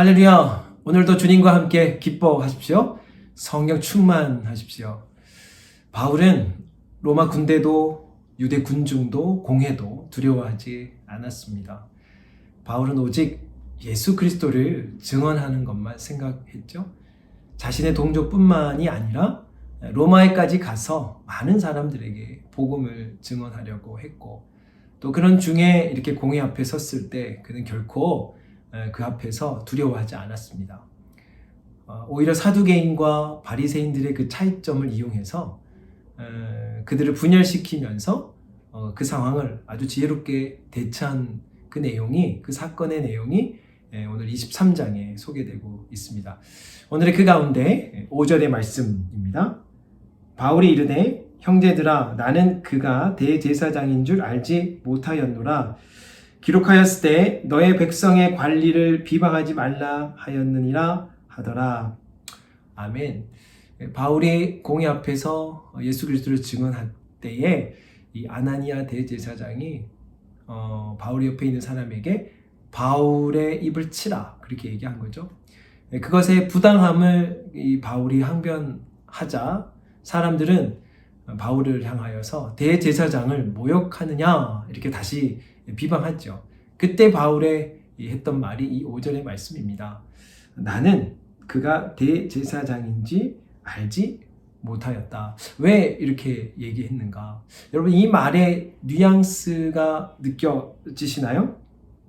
할렐루야. 오늘도 주님과 함께 기뻐하십시오. 성령 충만하십시오. 바울은 로마 군대도 유대 군중도 공회도 두려워하지 않았습니다. 바울은 오직 예수 그리스도를 증언하는 것만 생각했죠. 자신의 동족뿐만이 아니라 로마에까지 가서 많은 사람들에게 복음을 증언하려고 했고 또 그런 중에 이렇게 공회 앞에 섰을 때 그는 결코 그 앞에서 두려워하지 않았습니다. 어, 오히려 사두개인과 바리새인들의 그 차이점을 이용해서 에, 그들을 분열시키면서 어, 그 상황을 아주 지혜롭게 대처한 그 내용이 그 사건의 내용이 에, 오늘 23장에 소개되고 있습니다. 오늘의 그 가운데 5절의 말씀입니다. 바울이 이르되 형제들아 나는 그가 대제사장인 줄 알지 못하였노라 기록하였을 때 너의 백성의 관리를 비방하지 말라 하였느니라 하더라. 아멘. 바울이 공회 앞에서 예수 그리스도를 증언할 때에 이 아나니아 대제사장이 어, 바울 옆에 있는 사람에게 바울의 입을 치라 그렇게 얘기한 거죠. 그것의 부당함을 이 바울이 항변하자 사람들은 바울을 향하여서 대제사장을 모욕하느냐 이렇게 다시 비방하죠. 그때 바울의 했던 말이 이 5절의 말씀입니다. 나는 그가 대제사장인지 알지 못하였다. 왜 이렇게 얘기했는가? 여러분 이 말의 뉘앙스가 느껴지시나요?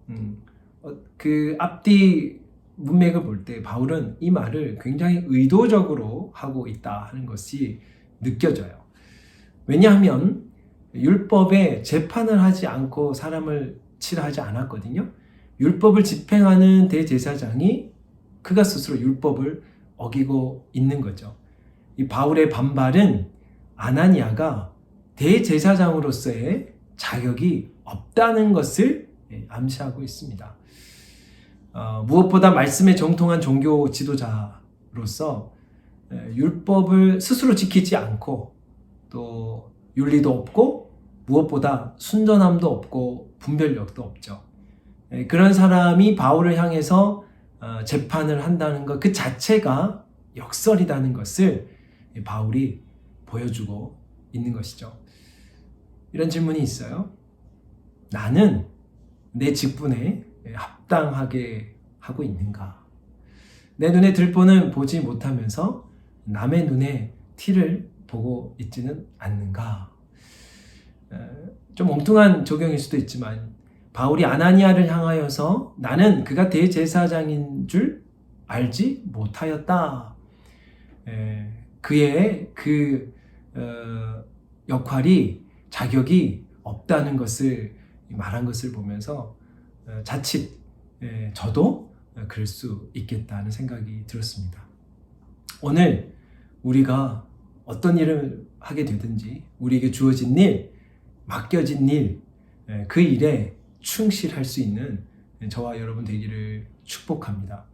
음, 어, 그 앞뒤 문맥을 볼 때 바울은 이 말을 굉장히 의도적으로 하고 있다 하는 것이 느껴져요. 왜냐하면 율법에 재판을 하지 않고 사람을 치라하지 않았거든요. 율법을 집행하는 대제사장이 그가 스스로 율법을 어기고 있는 거죠. 이 바울의 반발은 아나니아가 대제사장으로서의 자격이 없다는 것을 암시하고 있습니다. 어, 무엇보다 말씀에 정통한 종교 지도자로서 율법을 스스로 지키지 않고 또 윤리도 없고 무엇보다 순전함도 없고 분별력도 없죠. 그런 사람이 바울을 향해서 어, 재판을 한다는 것 그 자체가 역설이라는 것을 바울이 보여주고 있는 것이죠. 이런 질문이 있어요. 나는 내 직분에 합당하게 하고 있는가? 내 눈에 들보는 보지 못하면서 남의 눈에 티를 보고 있지는 않는가? 좀 엉뚱한 적용일 수도 있지만 바울이 아나니아를 향하여서 나는 그가 대제사장인 줄 알지 못하였다. 그의 그 어, 역할이 자격이 없다는 것을 말한 것을 보면서 어, 자칫 저도 그럴 수 있겠다는 생각이 들었습니다. 오늘 우리가 어떤 일을 하게 되든지 우리에게 주어진 일, 맡겨진 일, 그 일에 충실할 수 있는 저와 여러분 되기를 축복합니다.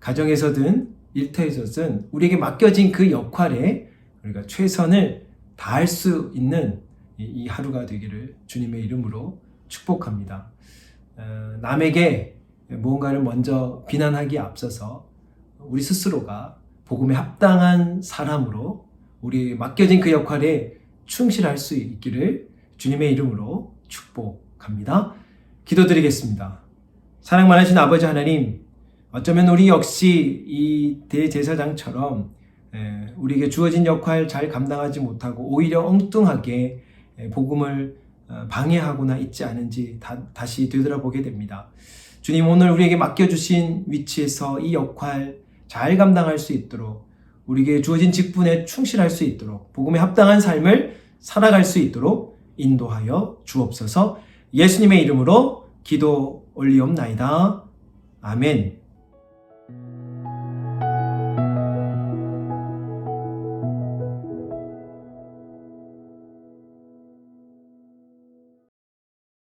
가정에서든 일터에서든 우리에게 맡겨진 그 역할에 우리가 최선을 다할 수 있는 이 하루가 되기를 주님의 이름으로 축복합니다. 어, 남에게 무언가를 먼저 비난하기에 앞서서 우리 스스로가 복음에 합당한 사람으로 우리 맡겨진 그 역할에 충실할 수 있기를 주님의 이름으로 축복합니다. 기도드리겠습니다. 사랑 많으신 아버지 하나님, 어쩌면 우리 역시 이 대제사장처럼 우리에게 주어진 역할 잘 감당하지 못하고 오히려 엉뚱하게 복음을 어, 방해하거나 있지 않은지 다, 시 되돌아보게 됩니다. 주님 오늘 우리에게 맡겨주신 위치에서 이 역할 잘 감당할 수 있도록 우리에게 주어진 직분에 충실할 수 있도록 복음에 합당한 삶을 살아갈 수 있도록 인도하여 주옵소서 예수님의 이름으로 기도 올리옵나이다. 아멘.